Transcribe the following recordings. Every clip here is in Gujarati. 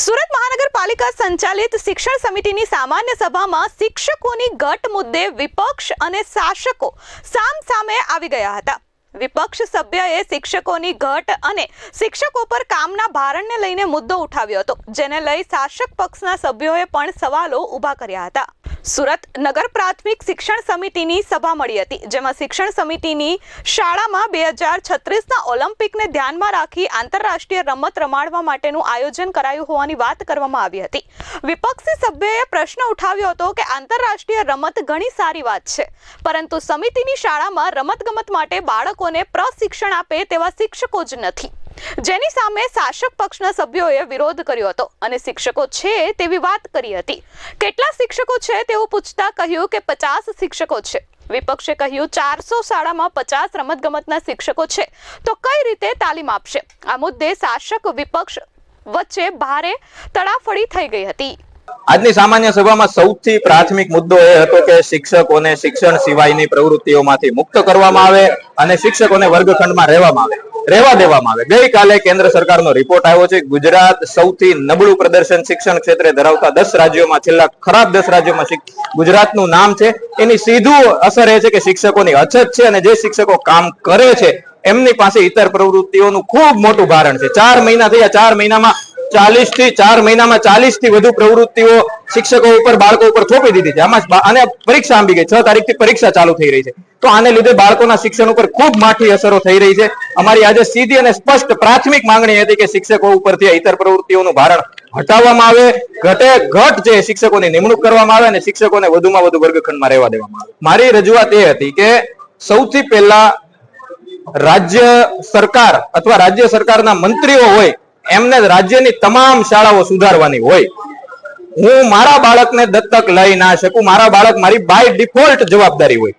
સુરત મહાનગરપાલિકા સંચાલિત શિક્ષણ સમિતિની સામાન્ય સભામાં શિક્ષકોની ગટ મુદ્દે વિપક્ષ અને શાસકો સામ સામે આવી ગયા હતા. વિપક્ષ સભ્યએ શિક્ષકોની ઘટ અને શિક્ષકો પર કામના ભારણને લઈને મુદ્દો ઉઠાવ્યો હતો, જેને લઈ શાસક પક્ષના સભ્યોએ પણ સવાલો ઊભા કર્યા હતા. સુરત નગર પ્રાથમિક શિક્ષણ સમિતિની સભા મળી હતી, જેમાં શિક્ષણ સમિતિની શાળામાં બે હજાર છત્રીસના ઓલિમ્પિકને ધ્યાનમાં રાખી આંતરરાષ્ટ્રીય રમત રમાડવા માટેનું આયોજન કરાયું હોવાની વાત કરવામાં આવી હતી. વિપક્ષી સભ્યએ પ્રશ્ન ઉઠાવ્યો હતો કે આંતરરાષ્ટ્રીય રમત ઘણી સારી વાત છે, પરંતુ સમિતિની શાળામાં રમતગમત માટે બાળકોને પ્રશિક્ષણ આપે તેવા શિક્ષકો જ નથી. જેની સામે શાસક પક્ષના સભ્યોએ વિરોધ કર્યો હતો અને શિક્ષકો છે તેવી વાત કરી હતી. કેટલા શિક્ષકો છે તેવું પૂછતા કહ્યું કે પચાસ શિક્ષકો છે. વિપક્ષે કહ્યું, ચારસો શાળામાં પચાસ રમતગમતના શિક્ષકો છે. તો કઈ રીતે તાલીમ આપશે? આ મુદ્દે શાસક વિપક્ષ વચ્ચે ભારે તડાફડી થઈ ગઈ હતી. આજની સામાન્ય સભામાં સૌથી પ્રાથમિક મુદ્દો એ હતો કે શિક્ષકોને શિક્ષણ સિવાયની પ્રવૃત્તિઓમાંથી મુક્ત કરવામાં આવે અને શિક્ષકોને વર્ગખંડમાં રહેવામાં આવે, રહેવા દેવામાં આવે. ગઈકાલે કેન્દ્ર સરકારનો રિપોર્ટ આવ્યો છે, ગુજરાત સૌથી નબળું પ્રદર્શન શિક્ષણ ક્ષેત્રે ધરાવતા દસ રાજ્યોમાં, છેલ્લા ખરાબ દસ રાજ્યોમાં ગુજરાતનું નામ છે. એની સીધું અસર એ છે કે શિક્ષકોની અછત છે અને જે શિક્ષકો કામ કરે છે, એમની પાસે ઇતર પ્રવૃત્તિઓનું ખૂબ મોટું ભારણ છે. ચાર મહિના થયા, ચાર મહિનામાં ચાલીસથી ચાર મહિનામાં ચાલીસથી વધુ પ્રવૃત્તિઓ શિક્ષકો ઉપર, બાળકો ઉપર થોપી દીધી છે. આમાં અને પરીક્ષા આંબી ગઈ. છ તારીખથી પરીક્ષા ચાલુ થઈ રહી છે. તો આને લીધે બાળકોના શિક્ષણ ઉપર ખૂબ માઠી અસરો થઈ રહી છે. અમારી આજે સીધી અને સ્પષ્ટ પ્રાથમિક માંગણી હતી કે શિક્ષકો ઉપરથી ઇતર પ્રવૃત્તિઓનું ભારણ હટાવવામાં આવે. ઘટે ઘટ જે શિક્ષકોની નિમણૂક કરવામાં આવે અને શિક્ષકોને વધુમાં વધુ વર્ગખંડમાં રહેવા દેવામાં આવે. મારી રજૂઆત એ હતી કે સૌથી પહેલા રાજ્ય સરકાર અથવા રાજ્ય સરકારના મંત્રીઓ હોય એમને રાજ્યની તમામ શાળાઓ સુધારવાની હોય. હું મારા બાળકને દત્તક લઈ ના શકું. મારા બાળક મારી બાય ડિફોલ્ટ જવાબદારી હોય.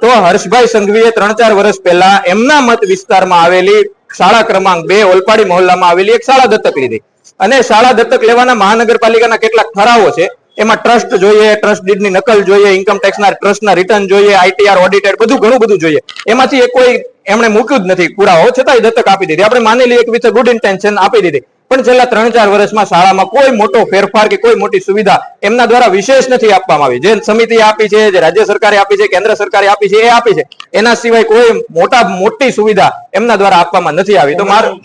તો હર્ષભાઈ સંઘવીએ ત્રણ ચાર વર્ષ પહેલા એમના મત વિસ્તારમાં આવેલી શાળા ક્રમાંક બે ઓલપાડી મહોલ્લામાં આવેલી એક શાળા દત્તક લીધી. અને શાળા દત્તક લેવાના મહાનગરપાલિકાના કેટલાક ઠરાવો છે. એમાં ટ્રસ્ટ જોઈએ, ટ્રસ્ટ ડીડની નકલ જોઈએ ઇન્કમ ટેક્સના ટ્રસ્ટના રિટર્ન જોઈએ આઈટીઆર ઓડિટેડ બધું ઘણું બધું જોઈએ. એમાંથી એ કોઈ એમણે મૂક્યું જ નથી. પુરાવો છતાંય દત્તક આપી દીધી. આપણે માની લઈએ વિથ ગુડ ઇન્ટેન્શન આપી દીધી. પણ છેલ્લા ત્રણ ચાર વર્ષમાં શાળામાં કોઈ મોટો ફેરફાર કે કોઈ મોટી સુવિધા એમના દ્વારા વિશેષ નથી આપવામાં આવી. જે સમિતિ આપી છે, જે રાજ્ય સરકારે આપી છે, કેન્દ્ર સરકારે આપી છે, એ આપી છે. એના સિવાય કોઈ મોટા, મોટી સુવિધા એમના દ્વારા આપવામાં નથી આવી. તો મારું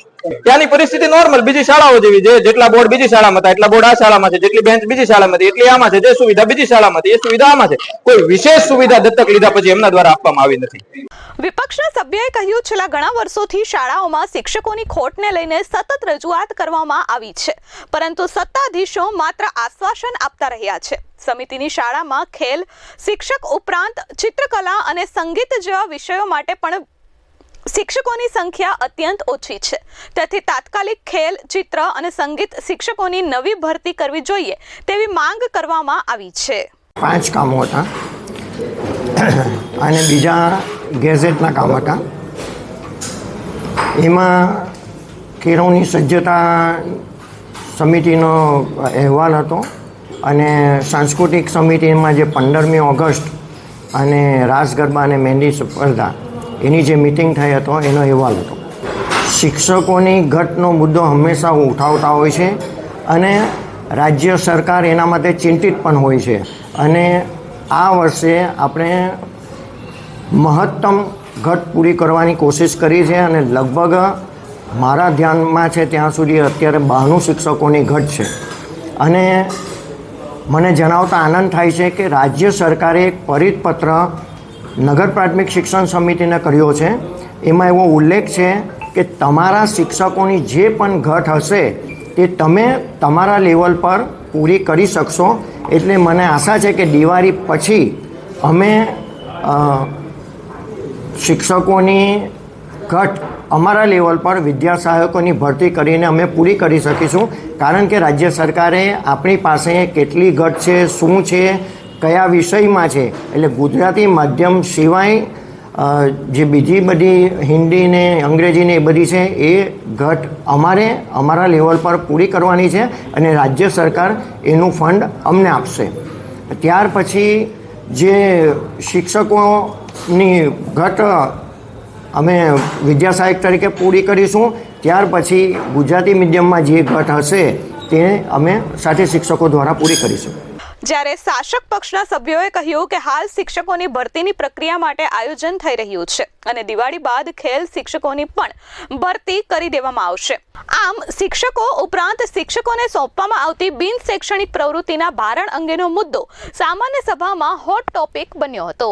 ત્યાંની પરિસ્થિતિ નોર્મલ બીજી શાળાઓ જેવી છે. જેટલા બોર્ડ બીજી શાળામાં હતા, એટલા બોર્ડ આ શાળામાં છે. જેટલી બેન્ચ બીજી શાળામાં હતી, એટલી આમાં છે. જે સુવિધા બીજી શાળામાં હતી, એ સુવિધા આમાં છે. કોઈ વિશેષ સુવિધા દત્તક લીધા પછી એમના દ્વારા આપવામાં આવી નથી. વિપક્ષના સભ્યએ કહ્યું, છેલ્લા ઘણા વર્ષોથી શાળાઓમાં શિક્ષકોની ખોટને લઈને સતત રજૂઆત કરવામાં આવી છે. પરંતુ સત્તાધીશો માત્ર આશ્વાસન આપતા રહ્યા છે. સમિતિની શાળામાં ખેલ, શિક્ષક ઉપરાંત ચિત્રકલા અને સંગીત જેવા વિષયો માટે પણ શિક્ષકોની સંખ્યા અત્યંત ઓછી છે. તેથી તાત્કાલિક ખેલ, ચિત્ર અને સંગીત શિક્ષકોની નવી ભરતી કરવી જોઈએ તેવી માંગ કરવામાં આવી છે. પાંચ કામો હતા. અને બીજા ગેઝેટના કામ હતા એમાં કેળવણી સજ્જતા સમિતિનો અહેવાલ હતો અને સાંસ્કૃતિક સમિતિમાં જે પંદરમી ઓગસ્ટ અને રાસ ગરબા અને મહેંદી સ્પર્ધા, એની જે મિટિંગ થઈ હતો, એનો અહેવાલ હતો. શિક્ષકોની ઘટનો મુદ્દો હંમેશા ઉઠાવતા હોય છે અને રાજ્ય સરકાર એના માટે ચિંતિત પણ હોય છે. અને આ વર્ષે આપણે મહત્તમ ઘટ પૂરી કરવાની કોશિશ કરી છે અને લગભગ મારા ધ્યાનમાં છે ત્યાં સુધી અત્યારે બહારનું શિક્ષકોની ઘટ છે. અને મને જણાવતા આનંદ થાય છે કે રાજ્ય સરકારે એક પરિતપત્ર નગર પ્રાથમિક શિક્ષણ સમિતિને કર્યો છે. એમાં એવો ઉલ્લેખ છે કે તમારા શિક્ષકોની જે પણ ઘટ હશે તે તમે તમારા લેવલ પર પૂરી કરી શકશો. એટલે મને આશા છે કે દિવાળી પછી અમે શિક્ષકોની ઘટ અમારા લેવલ પર વિદ્યા સહાયકોની ભરતી કરીને અમે પૂરી કરી શકીશું. કારણ કે રાજ્ય સરકારે આપણી પાસે કેટલી ઘટ છે, શું છે, કયા વિષયમાં છે. એટલે ગુજરાતી માધ્યમ સિવાય જે બીજી બધી હિન્દી ને અંગ્રેજી ને એ બધી છે, એ ઘટ અમારે, અમારા લેવલ પર પૂરી કરવાની છે અને રાજ્ય સરકાર એનું ફંડ અમને આપશે. ત્યાર પછી જે શિક્ષકોની ઘટ, અમે વિદ્યા સહાયક તરીકે પૂરી કરીશું. ત્યાર પછી ગુજરાતી મીડિયમમાં જે ઘટ હશે, તે અમે સાથે શિક્ષકો દ્વારા પૂરી કરીશું. જ્યારે શાસક પક્ષના સભ્યોએ કહ્યું કે હાલ શિક્ષકોની ભરતીની પ્રક્રિયા માટે આયોજન થઈ રહ્યું છે અને દિવાળી બાદ ખેલ શિક્ષકોની પણ ભરતી કરી દેવામાં આવશે. આમ, શિક્ષકો ઉપરાંત શિક્ષકોને સોંપવામાં આવતી બિન શૈક્ષણિક પ્રવૃત્તિના ભારણ અંગેનો મુદ્દો સામાન્ય સભામાં હોટ ટોપિક બન્યો હતો.